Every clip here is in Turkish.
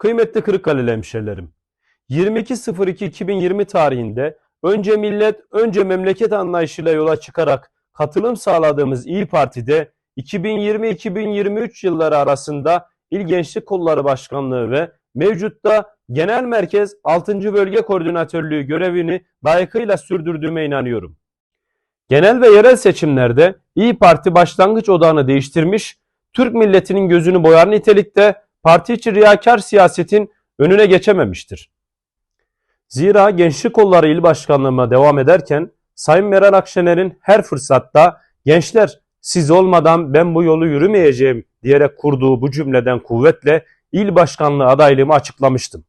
Kıymetli Kırıkkaleli hemşerilerim, 22.02.2020 tarihinde önce millet, önce memleket anlayışıyla yola çıkarak katılım sağladığımız İyi Parti'de 2020-2023 yılları arasında İl Gençlik Kolları Başkanlığı ve mevcutta Genel Merkez 6. Bölge Koordinatörlüğü görevini layıkıyla sürdürdüğüme inanıyorum. Genel ve yerel seçimlerde İyi Parti başlangıç odağını değiştirmiş, Türk milletinin gözünü boyar nitelikte parti içi riyakar siyasetin önüne geçememiştir. Zira Gençlik Kolları İl Başkanlığı'na devam ederken Sayın Meral Akşener'in her fırsatta gençler siz olmadan ben bu yolu yürümeyeceğim diyerek kurduğu bu cümleden kuvvetle il başkanlığı adaylığımı açıklamıştım.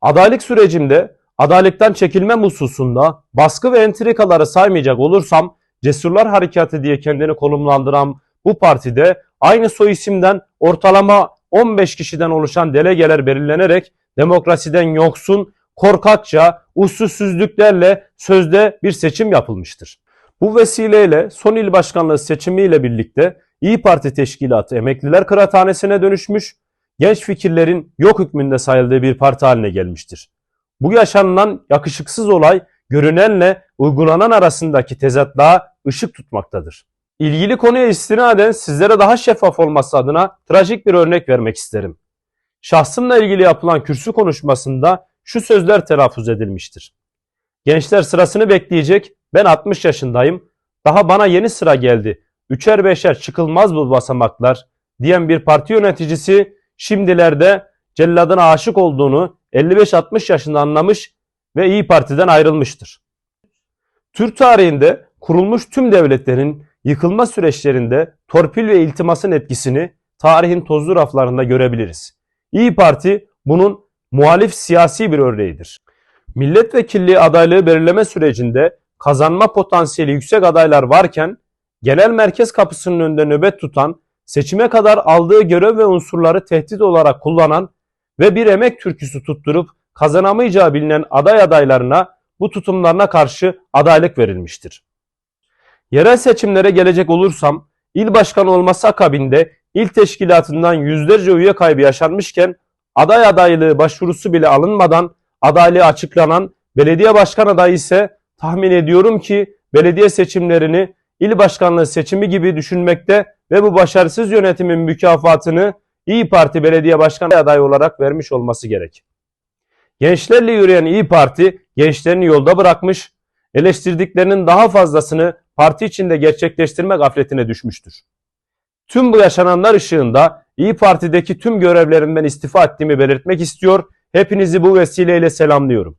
Adaylık sürecimde adaylıktan çekilmem hususunda baskı ve entrikaları saymayacak olursam Cesurlar Harekatı diye kendini konumlandıran bu partide aynı soy isimden ortalama 15 kişiden oluşan delegeler belirlenerek demokrasiden yoksun, korkakça, usulsüzlüklerle sözde bir seçim yapılmıştır. Bu vesileyle son il başkanlığı seçimiyle birlikte İyi Parti Teşkilatı Emekliler Kıraathanesi'ne dönüşmüş, genç fikirlerin yok hükmünde sayıldığı bir parti haline gelmiştir. Bu yaşanılan yakışıksız olay görünenle uygulanan arasındaki tezatlığa ışık tutmaktadır. İlgili konuya istinaden sizlere daha şeffaf olması adına trajik bir örnek vermek isterim. Şahsımla ilgili yapılan kürsü konuşmasında şu sözler telaffuz edilmiştir. Gençler sırasını bekleyecek, ben 60 yaşındayım, daha bana yeni sıra geldi, üçer beşer çıkılmaz bu basamaklar diyen bir parti yöneticisi şimdilerde celladına aşık olduğunu 55-60 yaşında anlamış ve İyi Parti'den ayrılmıştır. Türk tarihinde kurulmuş tüm devletlerin yıkılma süreçlerinde torpil ve iltimasın etkisini tarihin tozlu raflarında görebiliriz. İyi Parti bunun muhalif siyasi bir örneğidir. Milletvekilliği adaylığı belirleme sürecinde kazanma potansiyeli yüksek adaylar varken genel merkez kapısının önünde nöbet tutan, seçime kadar aldığı görev ve unsurları tehdit olarak kullanan ve bir emek türküsü tutturup kazanamayacağı bilinen aday adaylarına bu tutumlarına karşı adaylık verilmiştir. Yerel seçimlere gelecek olursam, il başkanı olması akabinde il teşkilatından yüzlerce üye kaybı yaşanmışken aday adaylığı başvurusu bile alınmadan adaylığı açıklanan belediye başkan adayı ise tahmin ediyorum ki belediye seçimlerini il başkanlığı seçimi gibi düşünmekte ve bu başarısız yönetimin mükafatını İyi Parti belediye başkan adayı olarak vermiş olması gerek. Gençlerle yürüyen İyi Parti gençlerini yolda bırakmış, eleştirdiklerinin daha fazlasını parti içinde gerçekleştirme gafletine düşmüştür. Tüm bu yaşananlar ışığında İyi Parti'deki tüm görevlerimden istifa ettiğimi belirtmek istiyor. Hepinizi bu vesileyle selamlıyorum.